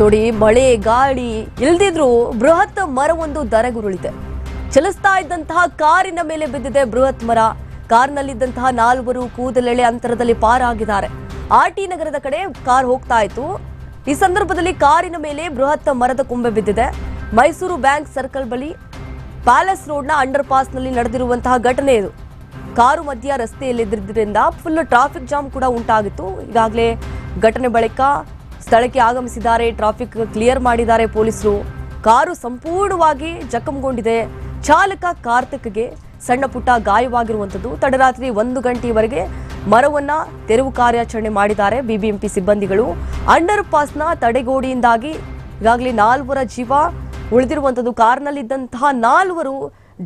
ನೋಡಿ, ಮಳೆ, ಗಾಳಿ, ಇಲ್ದಿದ್ರು ಬೃಹತ್ ಮರವೊಂದು ದರಗುರುಳಿದೆ ಚಲಿಸ್ತಾ ಇದ್ದಂತಹ ಕಾರಿನ ಮೇಲೆ ಬಿದ್ದಿದೆ ಬೃಹತ್ ಮರ. ಕಾರ್ನಲ್ಲಿದ್ದಂತಹ ನಾಲ್ವರು ಕೂದಲೆಳೆ ಅಂತರದಲ್ಲಿ ಪಾರಾಗಿದ್ದಾರೆ. ಆರ್ ಟಿ ನಗರದ ಕಡೆ ಕಾರ್ ಹೋಗ್ತಾ ಇತ್ತು. ಈ ಸಂದರ್ಭದಲ್ಲಿ ಕಾರಿನ ಮೇಲೆ ಬೃಹತ್ ಮರದ ಕೊಂಬೆ ಬಿದ್ದಿದೆ. ಮೈಸೂರು ಬ್ಯಾಂಕ್ ಸರ್ಕಲ್ ಬಳಿ ಪ್ಯಾಲೇಸ್ ರೋಡ್ನ ಅಂಡರ್ ಪಾಸ್ನಲ್ಲಿ ನಡೆದಿರುವಂತಹ ಘಟನೆ ಇದು. ಕಾರು ಮಧ್ಯ ರಸ್ತೆಯಲ್ಲಿದ್ದರಿಂದ ಫುಲ್ ಟ್ರಾಫಿಕ್ ಜಾಮ್ ಕೂಡ ಉಂಟಾಗಿತ್ತು. ಈಗಾಗಲೇ ಘಟನೆ ಬಳಿಕ ಸ್ಥಳಕ್ಕೆ ಆಗಮಿಸಿದ್ದಾರೆ. ಟ್ರಾಫಿಕ್ ಕ್ಲಿಯರ್ ಮಾಡಿದ್ದಾರೆ ಪೊಲೀಸರು. ಕಾರು ಸಂಪೂರ್ಣವಾಗಿ ಜಖಂಗೊಂಡಿದೆ. ಚಾಲಕ ಕಾರ್ತಿಕ್ಗೆ ಸಣ್ಣ ಪುಟ್ಟ ಗಾಯವಾಗಿರುವಂಥದ್ದು. ತಡರಾತ್ರಿ ಒಂದು ಗಂಟೆಯವರೆಗೆ ಮರವನ್ನ ತೆರವು ಕಾರ್ಯಾಚರಣೆ ಮಾಡಿದ್ದಾರೆ ಬಿಬಿಎಂಪಿ ಸಿಬ್ಬಂದಿಗಳು. ಅಂಡರ್ ಪಾಸ್ನ ತಡೆಗೋಡಿಯಿಂದಾಗಿ ಈಗಾಗಲೇ ನಾಲ್ವರ ಜೀವ ಉಳಿದಿರುವಂಥದ್ದು. ಕಾರ್ನಲ್ಲಿದ್ದಂತಹ ನಾಲ್ವರು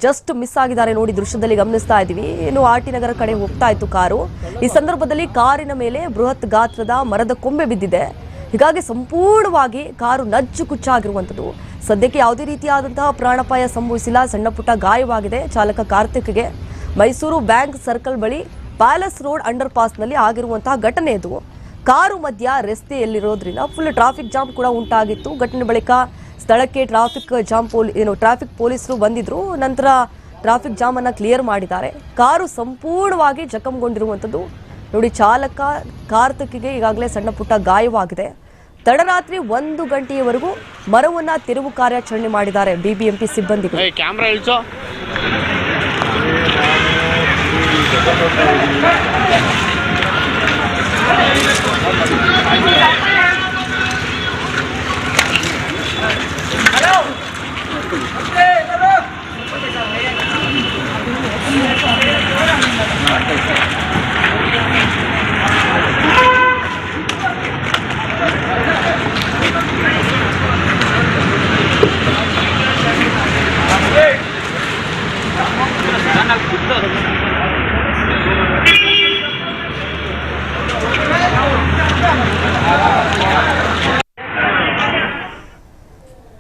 ಜಸ್ಟ್ ಮಿಸ್ ಆಗಿದ್ದಾರೆ ನೋಡಿ ದೃಶ್ಯದಲ್ಲಿ ಗಮನಿಸ್ತಾ ಇದ್ದೀವಿ. ಏನು ಆರ್ಟಿ ನಗರ ಕಡೆ ಹೋಗ್ತಾ ಇತ್ತು ಕಾರು. ಈ ಸಂದರ್ಭದಲ್ಲಿ ಕಾರಿನ ಮೇಲೆ ಬೃಹತ್ ಗಾತ್ರದ ಮರದ ಕೊಂಬೆ ಬಿದ್ದಿದೆ. ಹೀಗಾಗಿ ಸಂಪೂರ್ಣವಾಗಿ ಕಾರು ನಜ್ಜು ಕುಚ್ಚಾಗಿರುವಂಥದ್ದು. ಸದ್ಯಕ್ಕೆ ಯಾವುದೇ ರೀತಿಯಾದಂತಹ ಪ್ರಾಣಾಪಾಯ ಸಂಭವಿಸಿಲ್ಲ. ಸಣ್ಣ ಪುಟ್ಟ ಗಾಯವಾಗಿದೆ. ಚಾಲಕ ಕಾರ್ತಿಕ್ಗೆ ಮೈಸೂರು ಬ್ಯಾಂಕ್ ಸರ್ಕಲ್ ಬಳಿ ಪ್ಯಾಲೇಸ್ ರೋಡ್ ಅಂಡರ್ ಪಾಸ್ನಲ್ಲಿ ಆಗಿರುವಂತಹ ಘಟನೆ ಇದು. ಕಾರು ಮಧ್ಯ ರಸ್ತೆಯಲ್ಲಿರೋದ್ರಿಂದ ಫುಲ್ ಟ್ರಾಫಿಕ್ ಜಾಮ್ ಕೂಡ ಉಂಟಾಗಿತ್ತು. ಘಟನೆ ಬಳಿಕ ಸ್ಥಳಕ್ಕೆ ಟ್ರಾಫಿಕ್ ಜಾಮ್ ಪೊಲೀ, ಏನು ಟ್ರಾಫಿಕ್ ಪೊಲೀಸರು ಬಂದಿದ್ರು. ನಂತರ ಟ್ರಾಫಿಕ್ ಜಾಮ್ ಅನ್ನ ಕ್ಲಿಯರ್ ಮಾಡಿದ್ದಾರೆ. ಕಾರು ಸಂಪೂರ್ಣವಾಗಿ ಜಖಂಗೊಂಡಿರುವಂಥದ್ದು. ನೋಡಿ, ಚಾಲಕ ಕಾರ್ತಿಕ್ಗೆ ಈಗಾಗಲೇ ಸಣ್ಣ ಪುಟ್ಟ ಗಾಯವಾಗಿದೆ. ತಡರಾತ್ರಿ ಒಂದು ಗಂಟೆಯವರೆಗೂ ಮರವನ್ನ ತೆರವು ಕಾರ್ಯಾಚರಣೆ ಮಾಡಿದ್ದಾರೆ ಬಿಬಿಎಂಪಿ ಸಿಬ್ಬಂದಿಗಳು. ಕ್ಯಾಮ್ರಾ